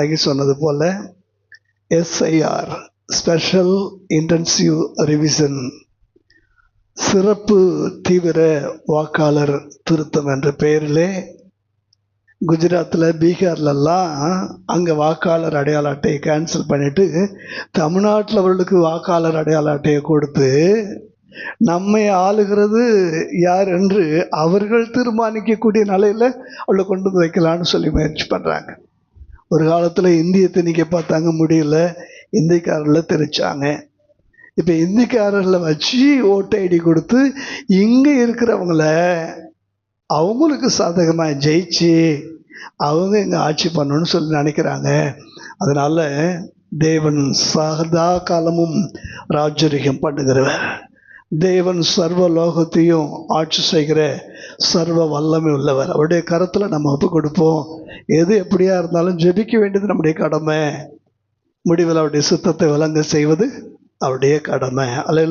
மகி சொன்னது போல SIR special intensive revision சிறப்பு தீவிர வாக்காளர் திருத்தம் என்ற பெயரிலே குஜராத்தில் பீகார்லலாம் அங்கே வாக்காளர் அடையாள அட்டையை கேன்சல் பண்ணிவிட்டு தமிழ்நாட்டில் அவர்களுக்கு வாக்காளர் அடையாள அட்டையை கொடுத்து நம்மை ஆளுகிறது யார் என்று அவர்கள் தீர்மானிக்கக்கூடிய நிலையில் அவளை கொண்டு வந்து வைக்கலான்னு சொல்லி முயற்சி பண்ணுறாங்க ஒரு காலத்தில் இந்திய திணிக்க பார்த்தாங்க முடியல. இந்திக்காரர்களை தெரிச்சாங்க இப்போ இந்திக்காரர்களை வச்சு ஓட்டு ஐடி கொடுத்து இங்கே இருக்கிறவங்கள அவங்களுக்கு சாதகமாக ஜெயிச்சு அவங்க இங்கே ஆட்சி பண்ணணும்னு சொல்லி நினைக்கிறாங்க. அதனால் தேவன் சகதா காலமும் ராஜரிகம் பண்ணுகிறவர். தேவன் சர்வ லோகத்தையும் ஆட்சி செய்கிற சர்வ வல்லமை உள்ளவர். அவருடைய கரத்தில் நம்ம ஒப்பு கொடுப்போம். எது எப்படியா இருந்தாலும் ஜெபிக்க வேண்டியது நம்முடைய கடமை. முடிவில் அவருடைய சுத்தத்தை விளங்க செய்வது அவருடைய கடமை. அல்ல